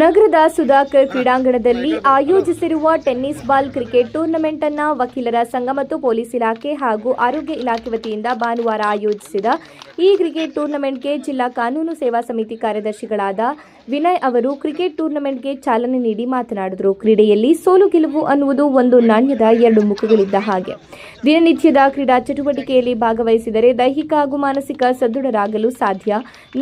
ನಗರದ ಸುಧಾಕರ್ ಕ್ರೀಡಾಂಗಣದಲ್ಲಿ ಆಯೋಜಿಸಿರುವ ಟೆನ್ನಿಸ್ ಬಾಲ್ ಕ್ರಿಕೆಟ್ ಟೂರ್ನಮೆಂಟ್ ಅನ್ನ ವಕೀಲರ ಸಂಘ ಮತ್ತು ಪೊಲೀಸ್ ಇಲಾಖೆ ಹಾಗೂ ಆರೋಗ್ಯ ಇಲಾಖೆ ವತಿಯಿಂದ ಭಾನುವಾರ ಆಯೋಜಿಸಿದ ಈ ಕ್ರಿಕೆಟ್ ಟೂರ್ನಮೆಂಟ್ಗೆ ಜಿಲ್ಲಾ ಕಾನೂನು ಸೇವಾ ಸಮಿತಿ ಕಾರ್ಯದರ್ಶಿಗಳಾದ ವಿನಯ್ ಅವರು ಕ್ರಿಕೆಟ್ ಟೂರ್ನಮೆಂಟ್ಗೆ ಚಾಲನೆ ನೀಡಿ ಮಾತನಾಡಿದರು. ಕ್ರೀಡೆಯಲ್ಲಿ ಸೋಲು ಗೆಲುವು ಅನ್ನುವುದು ಒಂದು ನಾಣ್ಯದ ಎರಡು ಮುಖಗಳಿದ್ದ ಹಾಗೆ. ದಿನನಿತ್ಯದ ಕ್ರೀಡಾ ಚಟುವಟಿಕೆಯಲ್ಲಿ ಭಾಗವಹಿಸಿದರೆ ದೈಹಿಕ ಹಾಗೂ ಮಾನಸಿಕ ಸದೃಢರಾಗಲು ಸಾಧ್ಯ.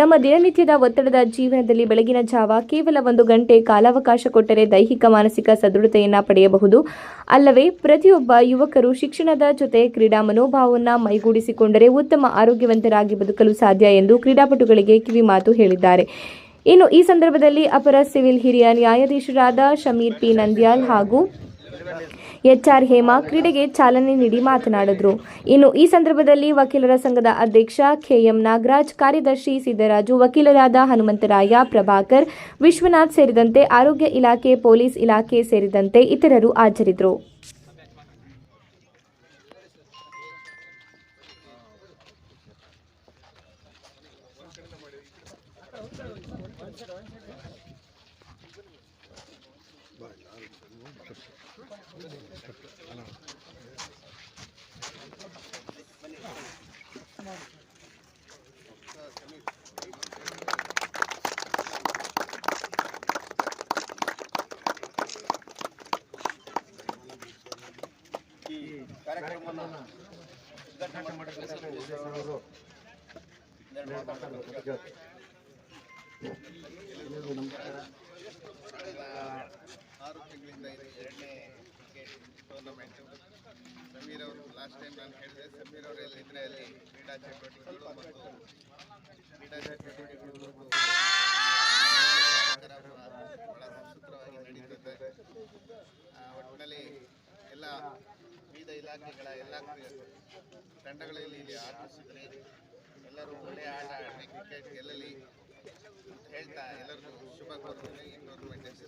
ನಮ್ಮ ದಿನನಿತ್ಯದ ಒತ್ತಡದ ಜೀವನದಲ್ಲಿ ಬೆಳಗಿನ ಜಾವ ಕೇವಲ ಒಂದು ಗಂಟೆ ಕಾಲಾವಕಾಶ ಕೊಟ್ಟರೆ ದೈಹಿಕ ಮಾನಸಿಕ ಸದೃಢತೆಯನ್ನ ಪಡೆಯಬಹುದು. ಅಲ್ಲವೇ, ಪ್ರತಿಯೊಬ್ಬ ಯುವಕರು ಶಿಕ್ಷಣದ ಜೊತೆ ಕ್ರೀಡಾ ಮನೋಭಾವವನ್ನು ಮೈಗೂಡಿಸಿಕೊಂಡರೆ ಉತ್ತಮ ಆರೋಗ್ಯವಂತರಾಗಿ ಬದುಕಲು ಸಾಧ್ಯ ಎಂದು ಕ್ರೀಡಾಪಟುಗಳಿಗೆ ಕಿವಿಮಾತು ಹೇಳಿದ್ದಾರೆ. ಇನ್ನು ಈ ಸಂದರ್ಭದಲ್ಲಿ ಅಪರ ಸಿವಿಲ್ ಹಿರಿಯ ನ್ಯಾಯಾಧೀಶರಾದ ಶಮೀರ್ ಪಿ ನಂದ್ಯಾಲ್ ಹಾಗೂ ಎಚ್ಆರ್ ಹೇಮಾ ಕ್ರೀಡೆಗೆ ಚಾಲನೆ ನೀಡಿ ಮಾತನಾಡಿದರು. ಇನ್ನು ಈ ಸಂದರ್ಭದಲ್ಲಿ ವಕೀಲರ ಸಂಘದ ಅಧ್ಯಕ್ಷ ಕೆಎಂ ನಾಗರಾಜ್, ಕಾರ್ಯದರ್ಶಿ ಸಿದ್ದರಾಜು, ವಕೀಲರಾದ ಹನುಮಂತರಾಯ, ಪ್ರಭಾಕರ್, ವಿಶ್ವನಾಥ್ ಸೇರಿದಂತೆ ಆರೋಗ್ಯ ಇಲಾಖೆ, ಪೊಲೀಸ್ ಇಲಾಖೆ ಸೇರಿದಂತೆ ಇತರರು ಹಾಜರಿದ್ದರು. ಈ ಕಾರ್ಯಕ್ರಮವನ್ನು ಉದ್ಘಾಟನೆ ಮಾಡಿದ ಆರು ತಿಂಗಳಿಂದ ಇದು ಎರಡನೇ ಕ್ರಿಕೆಟ್ ಟೂರ್ನಮೆಂಟ್ ಸಮೀರ್ ಅವರು ಲಾಸ್ಟ್ ಟೈಮ್ ನಾನು ಹೇಳಿದೆ, ಸಮೀರ್ ಅವರು ಎಲ್ಲಿದ್ರೆ ಅಲ್ಲಿ ಕ್ರೀಡಾ ಚಟುವಟಿಕೆಗಳು ಮತ್ತು ಕ್ರೀಡಾ ಚಟುವಟಿಕೆಗಳು ಬಹಳ ಸುಸೂತ್ರವಾಗಿ ನಡೀತದೆ. ಒಟ್ಟಿನಲ್ಲಿ ಎಲ್ಲ ವಿವಿಧ ಇಲಾಖೆಗಳ ಎಲ್ಲ ತಂಡಗಳಲ್ಲಿ ಇಲ್ಲಿ ಆಕರ್ಷಿಸಿದ್ರೆ ಎಲ್ಲರೂ ಒಳ್ಳೆಯ ಆಟ ಆಡಿ ಕ್ರಿಕೆಟ್ ಗೆಲ್ಲಲಿ ಹೇಳ್ತಾ ಎಲ್ಲರಿಗೂ ಶುಭ ಕೋರ್ತೇನೆ ಈ ಟೂರ್ನಮೆಂಟ್ ಯಶಸ್ವಿಯಾಗಂತ ಶುಭ ಈ ದಿನದ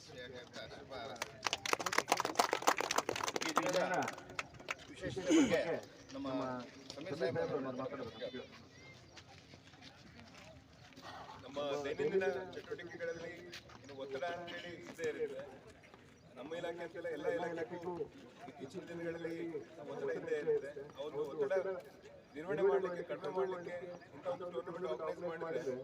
ವಿಶೇಷತೆ ಬಗ್ಗೆ ನಮ್ಮ ಸಮೀರ್ ನಮ್ಮ ದೈನಂದಿನ ಚಟುವಟಿಕೆಗಳಲ್ಲಿ ಇನ್ನು ಒತ್ತಡ ಅಂತೇಳಿ ಇದ್ದೇ ಇರುತ್ತೆ. ನಮ್ಮ ಇಲಾಖೆ ಅಂತೆಲ್ಲ ಎಲ್ಲ ಇಲಾಖೆಗೂ ಇತ್ತೀಚಿನ ದಿನಗಳಲ್ಲಿ ಒತ್ತಡ ಇದ್ದೇ ಇರುತ್ತೆ ಒಂದು ಒತ್ತಡ ನಿರ್ವಹಣೆ ಮಾಡಲಿಕ್ಕೆ, ಕಡಿಮೆ ಮಾಡಲಿಕ್ಕೆ ಇಂಥ ಒಂದು ಟೂರ್ನಮೆಂಟ್ ಆರ್ಗನೈಸ್ ಮಾಡಿದ್ರೆ